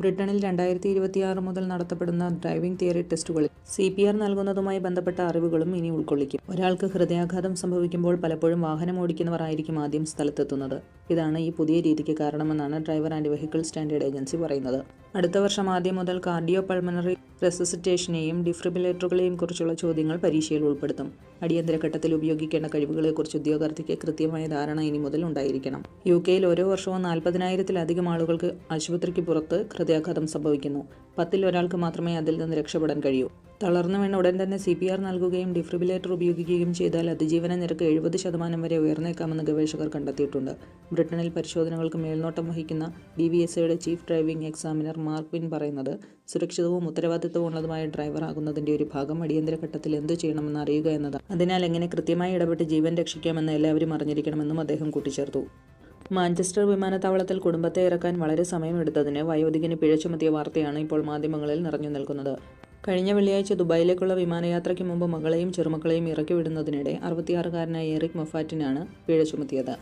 ബ്രിട്ടനിൽ രണ്ടായിരത്തി ഇരുപത്തിയാറ് മുതൽ നടത്തപ്പെടുന്ന ഡ്രൈവിംഗ് തിയറി ടെസ്റ്റുകളിൽ സി പി ആർ നൽകുന്നതുമായി ബന്ധപ്പെട്ട അറിവുകളും ഇനി ഉൾക്കൊള്ളിക്കും. ഒരാൾക്ക് ഹൃദയാഘാതം സംഭവിക്കുമ്പോൾ പലപ്പോഴും വാഹനം ഓടിക്കുന്നവർ ആയിരിക്കും ആദ്യം സ്ഥലത്തെത്തുന്നത്. ഇതാണ് ഈ പുതിയ രീതിക്ക് കാരണമെന്നാണ് driver and vehicle standard agency പറയുന്നത്. അടുത്ത വർഷം ആദ്യം മുതൽ കാർഡിയോ പൾമണറി റെസിസിറ്റേഷനെയും ഡിഫ്രിബിലേറ്ററുകളെയും കുറിച്ചുള്ള ചോദ്യങ്ങൾ പരീക്ഷയിൽ ഉൾപ്പെടുത്തും. അടിയന്തര ഘട്ടത്തിൽ ഉപയോഗിക്കേണ്ട കഴിവുകളെക്കുറിച്ച് ഉദ്യോഗാർത്ഥിക്ക് കൃത്യമായ ധാരണ ഇനി മുതൽ ഉണ്ടായിരിക്കണം. യു കെയിൽ ഓരോ വർഷവും നാൽപ്പതിനായിരത്തിലധികം ആളുകൾക്ക് ആശുപത്രിക്ക് പുറത്ത് ഹൃദയാഘാതം സംഭവിക്കുന്നു. പത്തിൽ ഒരാൾക്ക് മാത്രമേ അതിൽ നിന്ന് രക്ഷപ്പെടാൻ കഴിയൂ. തളർന്നു വീണ ഉടൻ തന്നെ സി പി ആർ നൽകുകയും ഡിഫ്രിബിലേറ്റർ ഉപയോഗിക്കുകയും ചെയ്താൽ അതിജീവന നിരക്ക് എഴുപത് ശതമാനം വരെ ഉയർന്നേക്കാമെന്ന് ഗവേഷകർ കണ്ടെത്തിയിട്ടുണ്ട്. ബ്രിട്ടനിൽ പരിശോധനകൾക്ക് മേൽനോട്ടം വഹിക്കുന്ന ബി ബി എസ് സിയുടെ chief driving examiner Mark Winn പറയുന്നത് സുരക്ഷിതവും ഉത്തരവാദിത്വമുള്ളതുമായ ഡ്രൈവർ ആകുന്നതിന്റെ ഒരു ഭാഗം അടിയന്തര ഘട്ടത്തിൽ എന്തു ചെയ്യണമെന്ന് അറിയുക എന്നതാണ്. അതിനാൽ എങ്ങനെ കൃത്യമായി ഇടപെട്ട് ജീവൻ രക്ഷിക്കാമെന്ന് എല്ലാവരും അറിഞ്ഞിരിക്കണമെന്നും അദ്ദേഹം കൂട്ടിച്ചേർത്തു. മാഞ്ചസ്റ്റർ വിമാനത്താവളത്തിൽ കുടുംബത്തെ ഇറക്കാൻ വളരെ സമയമെടുത്തതിന് വയോധികന് പിഴ ചുമത്തിയ വാർത്തയാണ് ഇപ്പോൾ മാധ്യമങ്ങളിൽ നിറഞ്ഞു നിൽക്കുന്നത്. കഴിഞ്ഞ വെള്ളിയാഴ്ച ദുബായിലേക്കുള്ള വിമാനയാത്രയ്ക്ക് മുമ്പ് മകളെയും ചെറുമക്കളെയും ഇറക്കി വിടുന്നതിനിടെ അറുപത്തിയാറുകാരനായ എറിക് മൊഫാറ്റിനാണ് പിഴ ചുമത്തിയത്.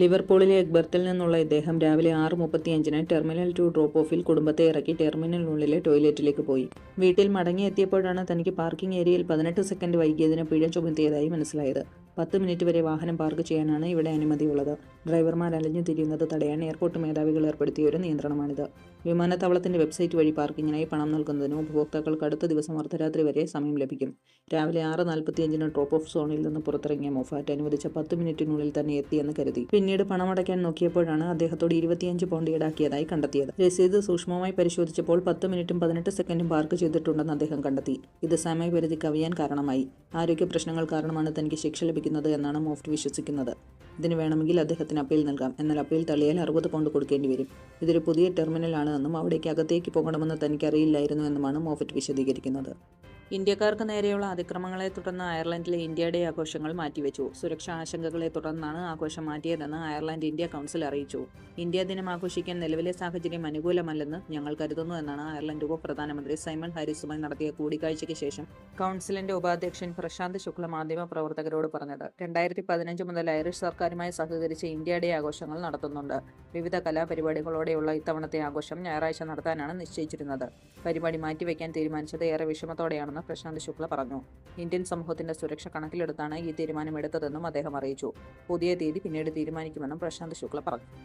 ലിവർപൂളിലെ എക്ബർത്തിൽ നിന്നുള്ള ഇദ്ദേഹം രാവിലെ ആറ് മുപ്പത്തിയഞ്ചിന് ടെർമിനൽ ടു ഡ്രോപ്പ് ഓഫിൽ കുടുംബത്തെ ഇറക്കി ടെർമിനലിനുള്ളിലെ ടോയ്ലറ്റിലേക്ക് പോയി. വീട്ടിൽ മടങ്ങിയെത്തിയപ്പോഴാണ് തനിക്ക് പാർക്കിംഗ് ഏരിയയിൽ പതിനെട്ട് സെക്കൻഡ് വൈകിയതിന് പിഴ ചുമത്തിയതായി മനസ്സിലായത്. പത്ത് മിനിറ്റ് വരെ വാഹനം പാർക്ക് ചെയ്യാനാണ് ഇവിടെ അനുമതിയുള്ളത്. ഡ്രൈവർമാർ അലഞ്ഞു തിരിയുന്നത് തടയാൻ എയർപോർട്ട് മേധാവികൾ ഏർപ്പെടുത്തിയ ഒരു നിയന്ത്രണമാണിത്. വിമാനത്താവളത്തിന്റെ വെബ്സൈറ്റ് വഴി പാർക്കിങ്ങിനായി പണം നൽകുന്നതിനും ഉപഭോക്താക്കൾക്ക് അടുത്ത ദിവസം അർദ്ധരാത്രി വരെ സമയം ലഭിക്കും. രാവിലെ ആറ് നാൽപ്പത്തിയഞ്ചിന് ഡ്രോപ്പ് ഓഫ് സോണിൽ നിന്ന് പുറത്തിറങ്ങിയ മൊഫാറ്റ് അനുവദിച്ച പത്ത് മിനിറ്റിനുള്ളിൽ തന്നെ എത്തിയെന്ന് കരുതി. പിന്നീട് പണം പണമടയ്ക്കാൻ നോക്കിയപ്പോഴാണ് അദ്ദേഹത്തോട് ഇരുപത്തിയഞ്ച് പൗണ്ട് ഈടാക്കിയതായി കണ്ടെത്തിയത്. രസീത് സൂക്ഷ്മമായി പരിശോധിച്ചപ്പോൾ പത്ത് മിനിറ്റും പതിനെട്ട് സെക്കൻഡും പാർക്ക് ചെയ്തിട്ടുണ്ടെന്ന് അദ്ദേഹം കണ്ടെത്തി. ഇത് സമയപരിധി കവിയാൻ കാരണമായി. ആരോഗ്യ പ്രശ്നങ്ങൾ കാരണമാണ് തനിക്ക് ശിക്ഷ ലഭിക്കുന്നത് എന്നാണ് മോഫ്റ്റ് വിശ്വസിക്കുന്നത്. ഇതിന് വേണമെങ്കിൽ അദ്ദേഹത്തിന് അപ്പീൽ നൽകാം. എന്നാൽ അപ്പീൽ തള്ളിയാൽ അറുപത് പൗണ്ട് കൊടുക്കേണ്ടി വരും. ഇതൊരു പുതിയ ടെർമിനലാണ് എന്നും അവിടേക്ക് അകത്തേക്ക് പോകണമെന്ന് തനിക്കറിയില്ലായിരുന്നു എന്നുമാണ് മോഫറ്റ് വിശദീകരിക്കുന്നത്. ഇന്ത്യക്കാർക്ക് നേരെയുള്ള അതിക്രമങ്ങളെ തുടർന്ന് അയർലൻഡിലെ ഇന്ത്യ ഡേ ആഘോഷങ്ങൾ മാറ്റിവെച്ചു. സുരക്ഷാ ആശങ്കകളെ തുടർന്നാണ് ആഘോഷം മാറ്റിയതെന്ന് അയർലൻഡ് ഇന്ത്യ കൗൺസിൽ അറിയിച്ചു. ഇന്ത്യ ദിനം ആഘോഷിക്കാൻ നിലവിലെ സാഹചര്യം അനുകൂലമല്ലെന്ന് ഞങ്ങൾ കരുതുന്നു എന്നാണ് അയർലൻഡ് ഉപപ്രധാനമന്ത്രി സൈമൺ ഹാരിസുമായി നടത്തിയ കൂടിക്കാഴ്ചയ്ക്ക് ശേഷം കൗൺസിലിന്റെ ഉപാധ്യക്ഷൻ പ്രശാന്ത് ശുക്ല മാധ്യമ പ്രവർത്തകരോട് പറഞ്ഞത്. രണ്ടായിരത്തി പതിനഞ്ച് മുതൽ ഐറിഷ് സർക്കാരുമായി സഹകരിച്ച് ഇന്ത്യ ഡേ ആഘോഷങ്ങൾ നടത്തുന്നുണ്ട്. വിവിധ കലാപരിപാടികളോടെയുള്ള ഇത്തവണത്തെ ആഘോഷം ഞായറാഴ്ച നടത്താനാണ് നിശ്ചയിച്ചിരുന്നത്. പരിപാടി മാറ്റിവെക്കാൻ തീരുമാനിച്ചത് ഏറെ വിഷമത്തോടെയാണെന്ന് പ്രശാന്ത് ശുക്ല പറഞ്ഞു. ഇന്ത്യൻ സമൂഹത്തിന്റെ സുരക്ഷ കണക്കിലെടുത്താണ് ഈ തീരുമാനമെടുത്തതെന്നും അദ്ദേഹം അറിയിച്ചു. പുതിയ തീയതി പിന്നീട് തീരുമാനിക്കുമെന്നും പ്രശാന്ത് ശുക്ല പറഞ്ഞു.